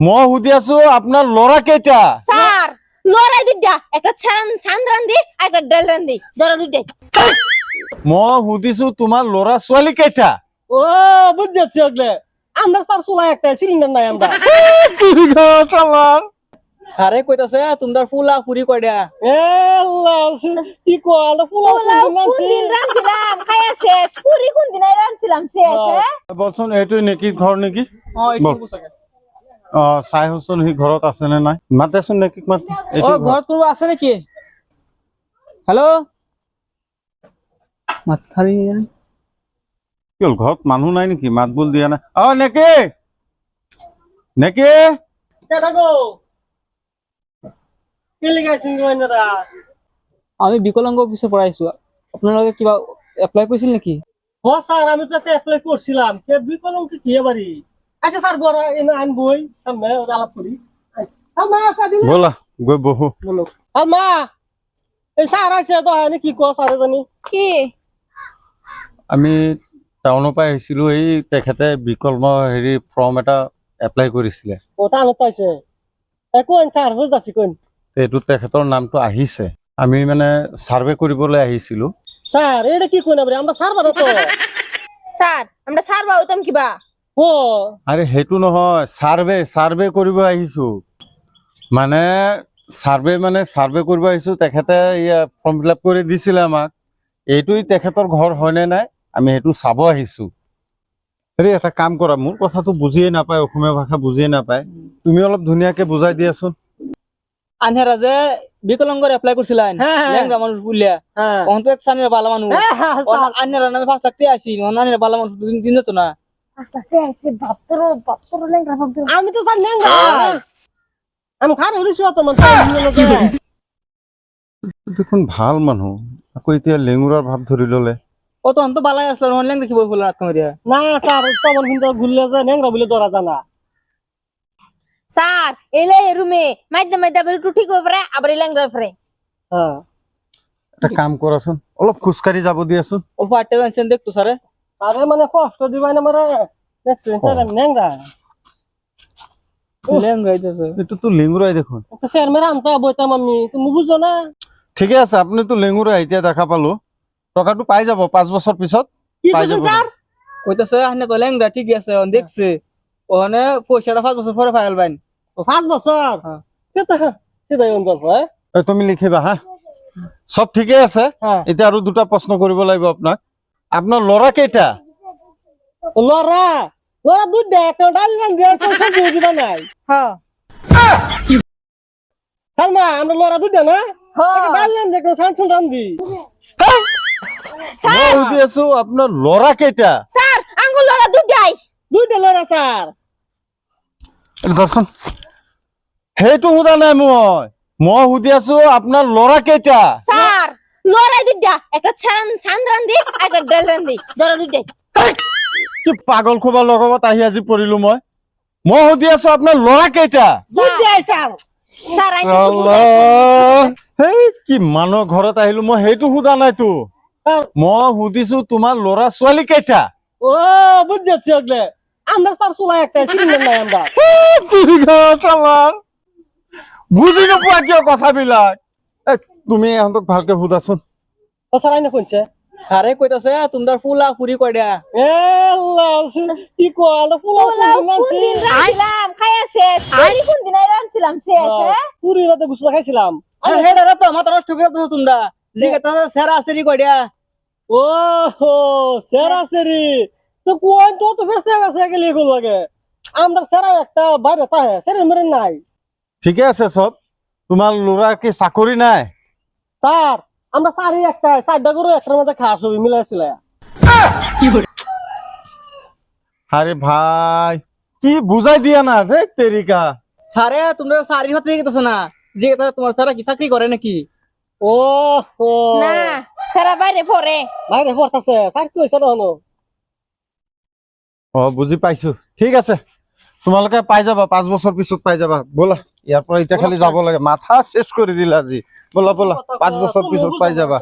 মই সুধি আছো আপনার লড়া কেইটা? স্যার লড়াই দুইটা একটা ছান ছান্দ্রান দি আর একটা ডাল রান্দি ধরো দুইটাই মই সুধিছো তোমার লড়া ছোৱালী কেইটা? ও বুঝ যাচ্ছি ওগলে আমরা স্যার চুলা একটা সিলিন্ডার নাই আমরা। সারে কইতাছে তোমরা ফুলা ফুরি কয়ডা এ আল্লাহ কি কল ফুলা কোন দিন রাঁধছিলাম খাইয়া শেষ পুরি কোন দিন রাঁধছিলাম শেষ হ্যাঁ বলচোন এইটো নেকি ঘৰ নেকি? ও এই বল। চাই হোচোন সি ঘৰত আছে নাই? মাতেচোন নেকি মাত ও এইটো ঘর তোর আছে নাকি? হ্যালো মাথারি কি হ'ল ঘৰত মানুহ নাই নেকি? মাত বোল দিয়া নাই। অ নেকি? নেকি? কি আমি বিকলাঙ্গ অফিসে পড়াইছো আপনারা কিবা এপ্লাই করেছিল নাকি? হ স্যার আমি তো একটা অ্যাপ্লাই করছিলাম কে কি কি বাড়ি আচ্ছা স্যার গড় এনে আনবই সামনে ওটা আলাপ করি। মা দিলে? ব'লা গৈ বহো। বলো। আর মা এই স্যার আছে তো হয় কি কো স্যার জানি। কি? আমি টাউনৰ পৰা আহিছিলোঁ এই তেখেতে বিকল্প হেৰি ফৰ্ম এটা এপ্লাই কৰিছিলে। এইটো তেখেতৰ নামটো আহিছে। আমি মানে ছাৰ্ভে কৰিবলৈ আহিছিলোঁ। স্যার এটা কি কোন আমরা স্যার বানো তো। স্যার আমরা স্যার বা কিবা? ও। আৰে সেইটো নহয় ছাৰ্ভে ছাৰ্ভে কৰিব আহিছোঁ। মানে ছাৰ্ভে মানে ছাৰ্ভে কৰিব আহিছোঁ তেখেতে ইয়া ফৰ্ম ফিল আপ কৰি দিছিলে আমাক। এইটোই তেখেতৰ ঘৰ হয়নে নাই? আমি সেইটো চাব আহিছোঁ। হেৰি এটা কাম কৰা মোৰ কথাটো বুজিয়ে নাপায় অসমীয়া ভাষা বুজিয়ে নাপায়। তুমি অলপ ধুনীয়াকে বুজাই দিয়াচোন। আনহেরা যে বিকলাঙ্গর এপ্লাই করছিলেন হ্যাঁ, হ্যাঁ। ল্যাংরা মানুষ হ্যাঁ অহন তো এক সামনে বালা মানুষ হ্যাঁ। আনহেরা নামে লাখ টাকা আসি অনানের বালা মানুষ দিন যেত না। লেঙ্গা আমি তো স্যার নেন আমি খারে উড়িছি তো মানে দেখোন ভালো মানুহ। আকৌ এতিয়া লেঙুৰাৰ ভাৱ ধৰি ললে। ও তো অন্ত বালাই আসলো অন ল্যাংরা কি বই বলল রাত মারিয়া না স্যার তখন কিন্তু ঘুরলে যে নেংরা বলে ধরা জানা। স্যার এলে রুমে মাইদা মাইদা আবার একটু ঠিক হবে আবার লেঙ্গা ফ্রে হ্যাঁ এটা কাম কৰাচোন অলপ খোজকাঢ়ি যাব দিয়াচোন। অল্প আটটা জানছেন দেখতো সারে আরে মানে কষ্ট দিবাই না মানে দেখছেন স্যার আমি নেংরা ল্যাংরা হইতেছে এইটোতো লেঙুৰাই তো স্যার মেরা আনতা বইতাম আমি তুমি বুঝো না। ঠিকে আছে আপুনিতো লেঙুৰাই এতিয়া দেখা পালো। টকাটো পাই যাব পাঁচ বছৰ পিছত পাই যাব। কইতাছে আহনে তো ল্যাংরা ঠিকই আছে অন দেখছে। ওখানে পয়সাটা পাঁচ বছর পরে ফাইল বাইন পাঁচ বছর হ্যাঁ। হ্যাঁ তুমি লিখিবা হা? চব ঠিকে আছে। এতিয়া আৰু দুটা প্ৰশ্ন কৰিব লাগিব আপোনাক। আপোনাৰ ল'ৰা কেইটা লড়া? লড়া দুধ দে একটা ডাল রান দিয়ে একটা সবজি দিবা নাই হ্যাঁ সালমা আমরা লড়া দুধ দে না? হ্যাঁ ডাল রান দিয়ে সানসুন দাম দি। সুধি আছো আপোনাৰ ল'ৰা কেইটা স্যার আঙ্গুল লড়া দুইটাই দুধ দে লড়া স্যার। দৰ্শন সেইটো সোধা নাই মই। মই সুধি আছো আপোনাৰ ল'ৰা কেইটা স্যার! লড়াই দুইটা একটা ছান ছান্দ্রান দি একটা ডাল রান্দি ধরো দুইটাই কি পাগল খোবা লগত আহি আজি পৰিলো মই। মই সুধি আছো আপোনাৰ ল'ৰা কেইটা? কি মানুহৰ ঘৰত আহিলো মই সেইটো সোধা নাইতো মই সুধিছো তোমাৰ ল'ৰা ছোৱালী কেইটা? ও বুঝ যাচ্ছি ওগলে আমরা স্যার চুলা একটা সিলিন্ডার নাই আমরা বুজি নোপোৱা কিয় কথাবিলাক? তুমি ইহঁতক ভালকে সোধাচোন ও স্যার আইনা কোনছে সারে কইতাছে তোমরা ফুলা ফুরি কয়ডা এ আল্লাহ কি কল ফুলা কোন দিন রাঁধছিলাম খাইয়া শেষ পুরি কোন দিন রাঁধছিলাম শেষ পুরি রাতে গুছলা খাইছিলাম। আরে হেডা রে তো মাথা নষ্ট করে তো তোমরা। জিগে তো সেরা সেরি কয়ডা ও হো সেরা সেরি তো কোন তো তো বেসে বেসে গেলি এগুলো লাগে। আমরা সেরা একটা বাইরে তাহে সেরা মেরে নাই। ঠিকে আছে চব। তোমাৰ ল'ৰাৰ কি চাকৰি নাই? স্যার আমরা সারি একটা সাইডটা করে একটার মধ্যে খাওয়া ছবি মিলাইছিল। আরে ভাই কি বুজাই দিয়া না রে তেরিকা? সারে তোমরা সারি হতে গেতেছ না? তো তোমার সারা কি চাকরি করে নাকি? ও না সারা বাইরে পড়ে। বাইরে পড়তাছে স্যার কি হয়েছে নহনো অ বুজি পাইছো। ঠিক আছে তোমালোকে পাই যাবা পাঁচ বছৰ পিছত পাই যাবা ব'লা। পৰা এতিয়া খালি যাব লাগে। মাথা শেষ কৰি দিলা আজি। ব'লা ব'লা পাঁচ বছৰ পিছত পাই যাবা।